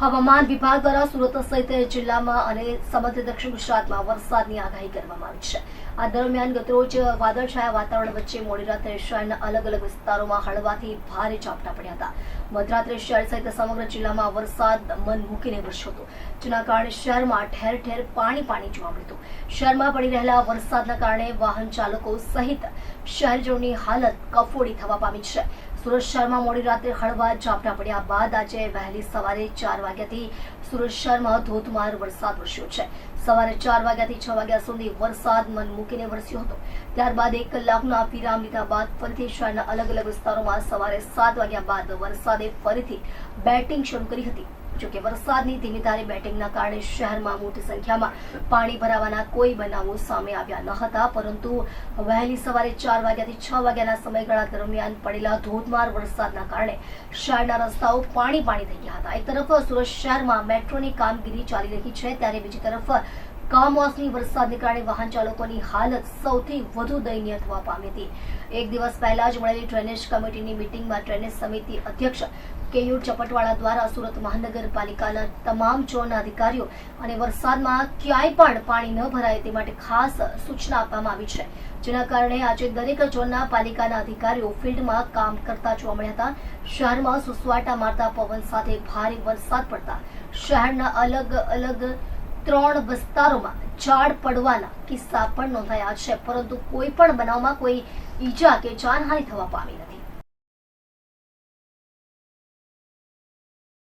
હવામાન વિભાગ દ્વારા સુરત સહિત જિલ્લામાં અને સમગ્ર દક્ષિણ ગુજરાતમાં વરસાદની આગાહી કરવામાં આવી છે. આ દરમિયાન ગતરોજ વાદળછાયા વાતાવરણ વચ્ચે મોડી રાત્રે શહેરના અલગ અલગ વિસ્તારોમાં હળવાથી ભારે ઝાપટા પડ્યા હતા. મધરાત્રે શહેર સહિત સમગ્ર જિલ્લામાં વરસાદ મન મૂકીને વરસ્યો હતો, જેના કારણે શહેરમાં ઠેર ઠેર પાણી પાણી જોવા મળ્યું શહેરમાં પડી રહેલા વરસાદના કારણે વાહન ચાલકો સહિત શહેરજનોની હાલત કફોડી થવા પામી છે. સુરત શહેરમાં મોડી રાત્રે હળવા ઝાપટા પડ્યા બાદ આજે વહેલી સવારે ચાર વાગ્યાથી સુરત શહેરમાં ધોધમાર વરસાદ વરસ્યો છે. સવારે ચાર વાગ્યાથી છ વાગ્યા સુધી વરસાદ મન મૂકીને વરસ્યો હતો. ત્યારબાદ એક કલાકના વિરામ લીધા બાદ ફરીથી શહેરના અલગ અલગ વિસ્તારોમાં સવારે સાત વાગ્યા બાદ વરસાદે ફરીથી બેટિંગ શરૂ કરી હતી. જોકે વરસાદની ધીમી ધારે બેટિંગના કારણે શહેરમાં મોટી સંખ્યામાં પાણી ભરાવાના કોઈ બનાવો સામે આવ્યા ન હતા, પરંતુ વહેલી સવારે ચાર વાગ્યાથી છ વાગ્યાના સમયગાળા દરમિયાન પડેલા ધોધમાર વરસાદના કારણે શહેરના રસ્તાઓ પાણી પાણી થઈ ગયા હતા. એક તરફ સુરત શહેરમાં મેટ્રોની કામગીરી ચાલી રહી છે, ત્યારે બીજી તરફ કમોસમી વરસાદને કારણે વાહન ચાલકોની હાલત સૌથી વધુ દયનીય થવા પામી હતી. એક દિવસ પહેલા જ મળેલી ડ્રેનેજ કમિટીની મિટિંગમાં ડ્રેનેજ સમિતિ અધ્યક્ષ કેયુર ચપટવાળા દ્વારા સુરત મહાનગરપાલિકાના તમામ ઝોનના અધિકારીઓ અને વરસાદમાં ક્યાંય પણ પાણી ન ભરાય તે માટે ખાસ સૂચના આપવામાં આવી છે. જેના કારણે આજે દરેક ઝોનના પાલિકાના અધિકારીઓ ફિલ્ડમાં કામ કરતા જોવા મળ્યા હતા. શહેરમાં સુસવાટા મારતા પવન સાથે ભારે વરસાદ પડતા શહેરના અલગ અલગ ત્રણ વિસ્તારોમાં ઝાડ પડવાના કિસ્સા પણ નોંધાયા છે, પરંતુ કોઈ પણ બનાવમાં કોઈ ઈજા કે જાનહાનિ થવા પામી નથી.